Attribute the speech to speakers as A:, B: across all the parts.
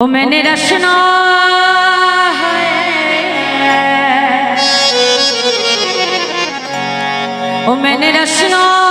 A: ও মেনে রাসন ও মেনে রাসনা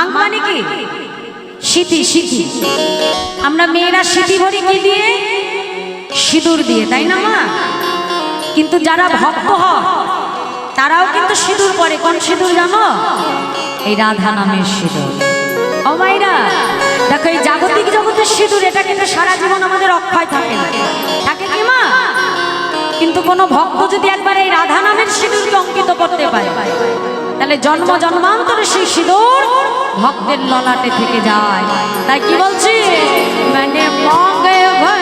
A: মাঙ্গ মানে কি? সিথি সিথি। আমরা মেয়েরা সিথি ভরি কি দিয়ে? সিঁদুর দিয়ে, তাই না মা? কিন্তু যারা ভক্ত হয়, তারাও কিন্তু সিঁদুর পরে। কোন সিঁদুর জানো? এই রাধা নামের সিঁদুর। ও মাইরা দেখো এই জাগতিক জগতের সিঁদুর, এটা কিন্তু সারা জীবন আমাদের অক্ষয় থাকে থাকে কি মা? কিন্তু কোনো ভক্ত যদি একবার এই রাধা নামের সিঁদুরকে অঙ্কিত করতে পারে, তাহলে জন্ম জন্মান্তরে সেই সিঁদুর ভক্তের ললাটে থেকে যায়। তাই কি বলছি? মানে মঙ্গে ভর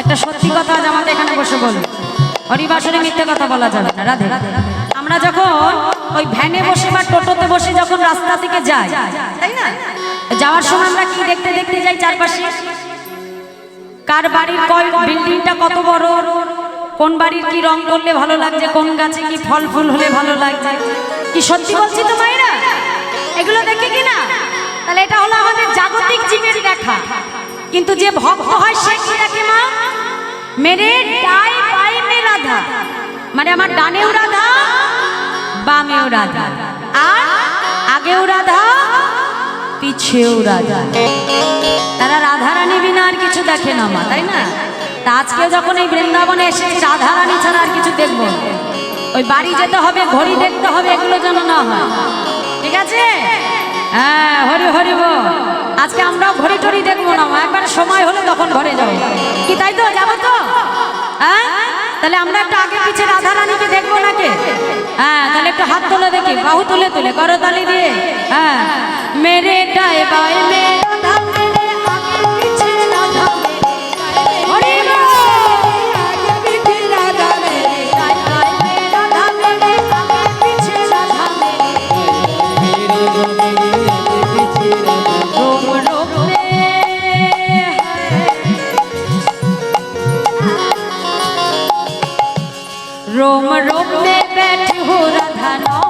A: একটা সত্যি কথা আজ আমাকে এখানে বসে বলুন। হরিবাসরে মিথ্যে কথা বলা যাবে না, রাধে। আমরা যখন ওই ভ্যানে বসে বা টোটোতে বসে, যখন রাস্তা থেকে যাই, তাই না? যাওয়ার সময় আমরা কি দেখতে দেখতে যাই চারপাশে? কার বাড়ির কয় বিল্ডিংটা কত বড়? কোন বাড়ির কি রং করলে ভালো লাগছে? কোন গাছে কি ফল ফুল হলে ভালো লাগছে? কি সত্যি বলছি তো মায়েরা? এগুলো দেখে কি না? তাহলে এটা হলো আমাদের জাগতিক জীবের দেখা কিন্তু যে ভক্ত হয় সে কি দেখে মা? মেরে ডাই বাই মে রাধা। মানে আমার ডানেও রাধা, বামেও রাধা। আর আগেও রাধা, পিছেও রাধা। তারা রাধারানী বিনা আর কিছু দেখে না মা, তাই না? তা আজকে যখন এই বৃন্দাবনে এসেছি রাধারানী ছাড়া আর কিছু দেখব ওই বাড়ি যেতে হবে, ঘড়ি দেখতে হবে, এগুলো যেন না হয়। ঠিক আছে? হ্যাঁ হরি হরি বল। আজকে আমরাও ঘড়ি টড়ি দেখব না একবার সময় হলে তখন ঘরে যাব। কি তাই তো? যাব তো? হ্যাঁ? তাহলে আমরা একটু আগে পিছিয়ে রাধা রানীকে দেখব নাকি? হ্যাঁ তাহলে একটু হাত তুলে দেখি। বাহু তুলে তুলে। করতালি দিয়ে। হ্যাঁ। মেরে ডায় বাই মে রাধা रोम रोम में बैठी हो राधा नौ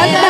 A: 감사합니다.